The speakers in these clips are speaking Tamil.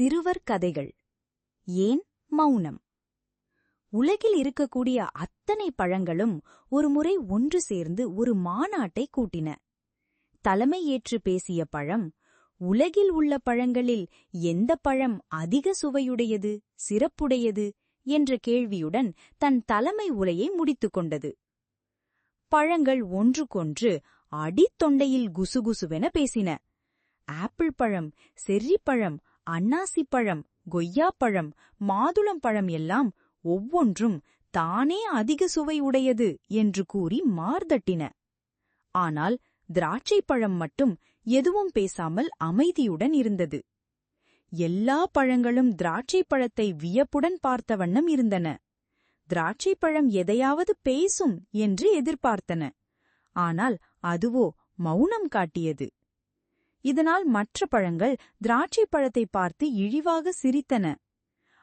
சிறுவர் கதைகள். ஏன் மௌனம்? உலகில் இருக்கக்கூடிய அத்தனை பழங்களும் ஒருமுறை ஒன்று சேர்ந்து ஒரு மாநாட்டை கூட்டின. தலைமை ஏற்று பேசிய பழம் உலகில் உள்ள பழங்களில் எந்த பழம் அதிக சுவையுடையது சிறப்புடையது என்ற கேள்வியுடன் தன் தலைமை உரையை முடித்துக் கொண்டது. பழங்கள் ஒன்றுக்கொன்று அடித்தொண்டையில் குசுகுசுவென பேசின. ஆப்பிள் பழம் செர்ரிப்பழம் அன்னாசிப்பழம் கொய்யாப்பழம் மாதுளம் பழம் எல்லாம் ஒவ்வொன்றும் தானே அதிக சுவை உடையது என்று கூறி மார்தட்டின ஆனால் திராட்சை பழம் மட்டும் எதுவும் பேசாமல் அமைதியுடன் இருந்தது. எல்லா பழங்களும் திராட்சை பழத்தை வியப்புடன் பார்த்த வண்ணம் இருந்தன. திராட்சை பழம் எதையாவது பேசும் என்று எதிர்பார்த்தன. ஆனால் அதுவோ மௌனம் காட்டியது. இதனால் மற்ற பழங்கள் திராட்சை பழத்தை பார்த்து இழிவாக சிரித்தன.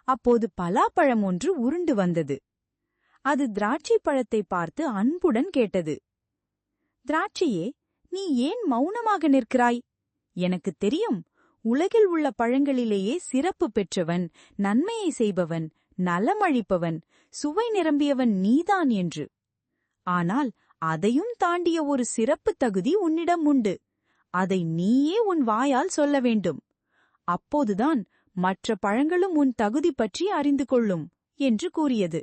அப்போது பலாப்பழம் ஒன்று உருண்டு வந்தது. அது திராட்சை பழத்தை பார்த்து அன்புடன் கேட்டது. திராட்சையே நீ ஏன் மௌனமாக நிற்கிறாய்? எனக்கு தெரியும் உலகில் உள்ள பழங்களிலேயே சிறப்பு பெற்றவன் நன்மையை செய்பவன் நலமழிப்பவன் சுவை நிரம்பியவன் நீதான் என்று. ஆனால் அதையும் தாண்டிய ஒரு சிறப்பு தகுதி உன்னிடம் உண்டு. அதை நீயே உன் வாயால் சொல்ல வேண்டும். அப்போதுதான் மற்ற பழங்களும் உன் தகுதி பற்றி அறிந்து கொள்ளும் என்று கூறியது.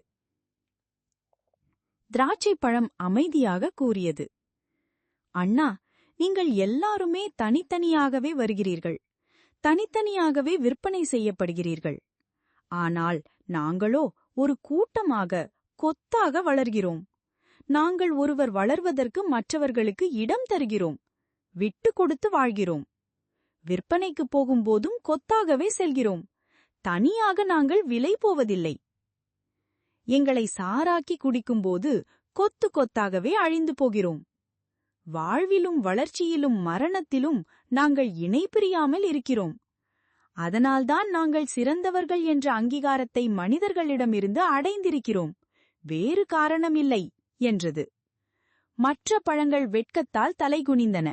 திராட்சை பழம் அமைதியாக கூறியது. அண்ணா நீங்கள் எல்லாருமே தனித்தனியாகவே வருகிறீர்கள். தனித்தனியாகவே விற்பனை செய்யப்படுகிறீர்கள். ஆனால் நாங்களோ ஒரு கூட்டமாக கொத்தாக வளர்கிறோம். நாங்கள் ஒருவர் வளர்வதற்கு மற்றவர்களுக்கு இடம் தருகிறோம். விட்டு கொடுத்து வாழ்கிறோம். விற்பனைக்கு போகும்போதும் கொத்தாகவே செல்கிறோம். தனியாக நாங்கள் விலை போவதில்லை. எங்களை சாராக்கி குடிக்கும்போது கொத்து கொத்தாகவே அழிந்து போகிறோம். வாழ்விலும் வளர்ச்சியிலும் மரணத்திலும் நாங்கள் இணைபிரியாமல் இருக்கிறோம். அதனால்தான் நாங்கள் சிறந்தவர்கள் என்ற அங்கீகாரத்தை மனிதர்களிடமிருந்து அடைந்திருக்கிறோம். வேறு காரணமில்லை என்றது. மற்ற பழங்கள் வெட்கத்தால் தலைகுனிந்தன.